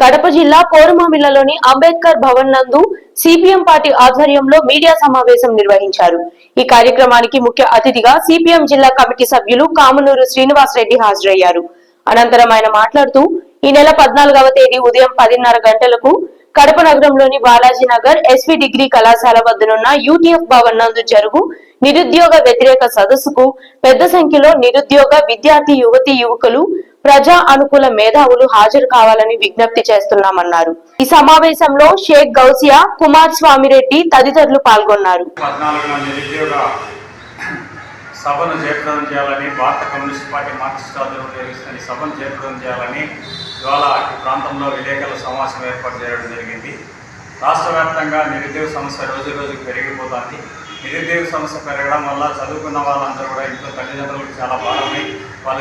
కడప జిల్లా కోరమామిల్లలోని అంబేద్కర్ భవన్ నందు CPM party ఆధ్వర్యంలో మీడియా సమావేశం నిర్వహించారు. ఈ కార్యక్రమానికి ముఖ్య అతిథిగా సిపిఎం జిల్లా కమిటీ సభ్యులు కామనూరు శ్రీనివాసరెడ్డి హాజరయ్యారు. అనంతరం ఆయన మాట్లాడుతూ ఈ నెల పద్నాలుగవ తేదీ ఉదయం పదిన్నర గంటలకు కడప నగరంలోని బాలాజీ నగర్ ఎస్వి డిగ్రీ కళాశాల వద్దనున్న యూటీఎఫ్ భవన్ నందు జరుగు నిరుద్యోగ వ్యతిరేక సదస్సుకు పెద్ద సంఖ్యలో నిరుద్యోగ విద్యార్థి యువతి యువకులు ప్రజా అనుకూల మేధావులు హాజరు కావాలని విజ్ఞప్తి చేస్తున్నామన్నారు. ఈ సమావేశంలో షేక్ గౌసియా కుమార్ స్వామిరెడ్డి తదితరులు పాల్గొన్నారు. సభను జయప్రదం చేయాలని భారత కమ్యూనిస్ట్ పార్టీ మార్క్సిస్ట్ ఆధ్వర్యంలో నిర్వహిస్తున్న సభను జయప్రదం చేయాలని ఇవాళ ఈ ప్రాంతంలో విలేకరుల సమావేశం ఏర్పాటు చేయడం జరిగింది. రాష్ట్ర వ్యాప్తంగా నిరుద్యోగ సమస్య రోజు రోజుకు పెరిగిపోతుంది. నిరుద్యోగ సమస్య పెరగడం వల్ల చదువుకున్న వాళ్ళందరూ కూడా ఇంట్లో తల్లిదండ్రులకు చాలా భారమై. వాళ్ళ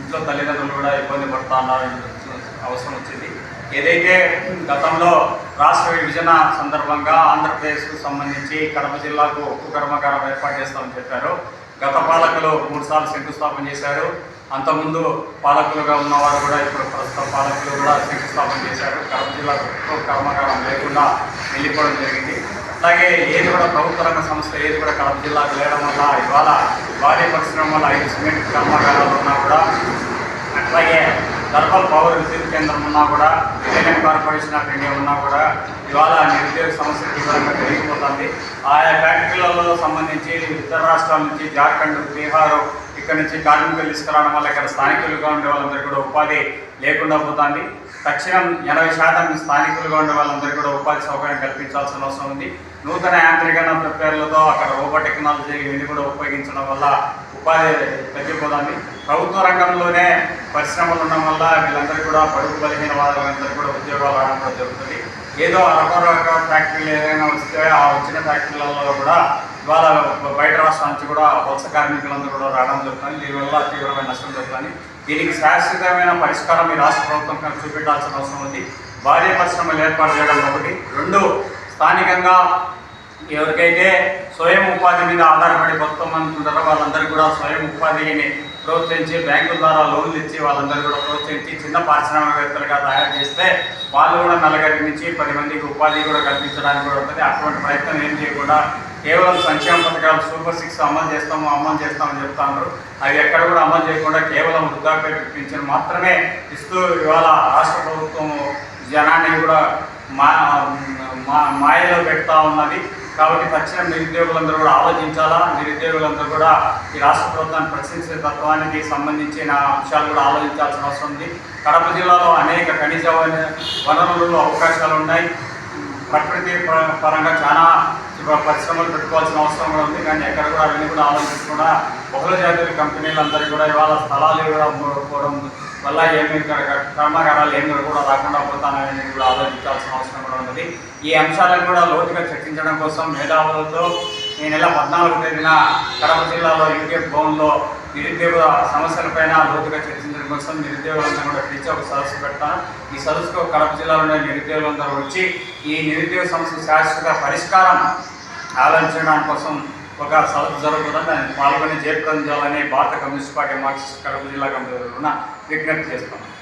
ఇంట్లో తల్లిదండ్రులు కూడా ఇబ్బంది పడుతూ అవసరం వచ్చింది. ఏదైతే గతంలో రాష్ట్ర విభజన సందర్భంగా ఆంధ్రప్రదేశ్కు సంబంధించి కడప జిల్లాకు ఉక్కు కర్మాగారం ఏర్పాటు చేస్తామని చెప్పారు. గత పాలకులు మూడుసార్లు శంకుస్థాపన చేశారు. అంతకుముందు పాలకులుగా ఉన్నవారు కూడా ఇప్పుడు ప్రస్తుత పాలకులు కూడా శంకుస్థాపన చేశారు. కడప జిల్లా కర్మకారం కర్మాగారం లేకుండా వెళ్ళిపోవడం జరిగింది. అలాగే ఏది కూడా ప్రభుత్వ రంగ సంస్థ ఏది కూడా కడప జిల్లాకు లేవడం వల్ల ఇవాళ భారీ పరిశ్రమ వల్ల ఐదు సిమెంట్ కర్మాగారాలు ఉన్నా కూడా అట్లాగే థర్మల్ పవర్ విద్యుత్ కేంద్రం ఉన్నా కూడా ఇండియన్ కార్పొరేషన్ ఆఫ్ ఇండియా ఉన్నా కూడా ఇవాళ నిరుద్యోగ సమస్య తీవ్రంగా పెరిగిపోతుంది. ఆయా ఫ్యాక్టరీలలో సంబంధించి ఇతర రాష్ట్రాల నుంచి జార్ఖండ్ బీహార్ ఇక్కడ నుంచి కార్మికులు తీసుకురావడం వల్ల ఇక్కడ స్థానికులుగా ఉండే వాళ్ళందరికీ కూడా ఉపాధి లేకుండా పోతుంది. తక్షణం ఎనభై శాతం స్థానికులుగా ఉండే వాళ్ళందరికీ కూడా ఉపాధి సౌకర్యం కల్పించాల్సిన అవసరం ఉంది. నూతన యాంత్రీకరణ ప్రిపేర్లతో అక్కడ రోబో టెక్నాలజీ ఇవన్నీ కూడా ఉపయోగించడం వల్ల ఉపాధి తగ్గిపోతుంది. ప్రభుత్వ రంగంలోనే పరిశ్రమలు ఉండడం వల్ల వీళ్ళందరికీ కూడా పడుగు బలహీన వాళ్ళందరికీ కూడా ఉద్యోగాలు రావడం కూడా జరుగుతుంది. ఏదో రకరకాల ఫ్యాక్టరీలు ఏదైనా వస్తే ఆ వచ్చిన ఫ్యాక్టరీలలో కూడా ఇవాళ బయట రాష్ట్రాల నుంచి కూడా వలస కార్మికులందరూ కూడా రావడం జరుగుతుంది. దీనివల్ల తీవ్రమైన నష్టం జరుగుతుంది. దీనికి శాశ్వతమైన పరిష్కారం ఈ రాష్ట్ర ప్రభుత్వం కనుక చూపెట్టాల్సిన అవసరం ఉంది. భారీ పరిశ్రమలు ఏర్పాటు చేయడం ఒకటి. రెండు స్థానికంగా ఎవరికైతే స్వయం ఉపాధి మీద ఆధారపడి బతుకం అనుకుంటారో వాళ్ళందరూ కూడా స్వయం ఉపాధిని ప్రోత్సహించి బ్యాంకుల ద్వారా లోన్లు ఇచ్చి వాళ్ళందరూ కూడా ప్రోత్సహించి చిన్న పారిశ్రామికవేత్తలుగా తయారు చేస్తే వాళ్ళు కూడా నలగరి నుంచి పది మందికి ఉపాధి కూడా కల్పించడానికి కూడా ఉంటుంది. అటువంటి ప్రయత్నం ఏం చేయకుండా కేవలం సంక్షేమ పథకాలు సూపర్ సిక్స్ అమలు చేస్తాము అమలు చేస్తామని చెప్తాను అవి ఎక్కడ కూడా అమలు చేయకుండా కేవలం వృద్ధాప్య పింఛన్ మాత్రమే ఇస్తూ ఇవాళ రాష్ట్ర ప్రభుత్వం జనాన్ని కూడా మా మా- మాయలో పెడతా ఉన్నది. కాబట్టి తక్షణ నిరుద్యోగులందరూ కూడా ఆలోచించాలా? నిరుద్యోగులందరూ కూడా ఈ రాష్ట్ర ప్రభుత్వాన్ని ప్రశ్నించే తత్వానికి సంబంధించిన అంశాలు కూడా ఆలోచించాల్సిన అవసరం ఉంది. కడప జిల్లాలో అనేక ఖనిజ వనరులలో అవకాశాలు ఉన్నాయి. ప్రకృతి పరంగా చాలా పరిశ్రమలు పెట్టుకోవాల్సిన అవసరం కూడా ఉంది. కానీ ఎక్కడ కూడా అవన్నీ కూడా ఆలోచించకుండా బహుళ జాతీయ కంపెనీలందరికీ కూడా ఇవాళ స్థలాలు కూడా పోవడం వల్ల ఏమి కర్మాగారాలు ఏమి కూడా రాకుండా పోతానని కూడా ఆలోచించాల్సిన అవసరం కూడా ఉన్నది. ఈ అంశాలను కూడా లోతుగా చర్చించడం కోసం మేధావులతో ఈ నెల పద్నాలుగు తేదీన కడప జిల్లాలో యూకే భవన్లో నిరుద్యోగ సమస్యలపైన లోతుగా చర్చించడం కోసం నిరుద్యోగులందరూ కూడా పిలిచి ఒక సదస్సు పెడతాను. ఈ సదస్సుకు కడప జిల్లాలోని నిరుద్యోగులందరూ వచ్చి ఈ నిరుద్యోగ సమస్య శాశ్వత పరిష్కారం ఆలోచించడానికి కోసం ఒక సదస్సు జరుగుతుందని దాన్ని పాల్గొని జయప్రదం చేయాలని భారత కమ్యూనిస్ట్ పార్టీ మార్క్సిస్ట్ కడప జిల్లా కమిటీ విజ్ఞప్తి చేస్తున్నాను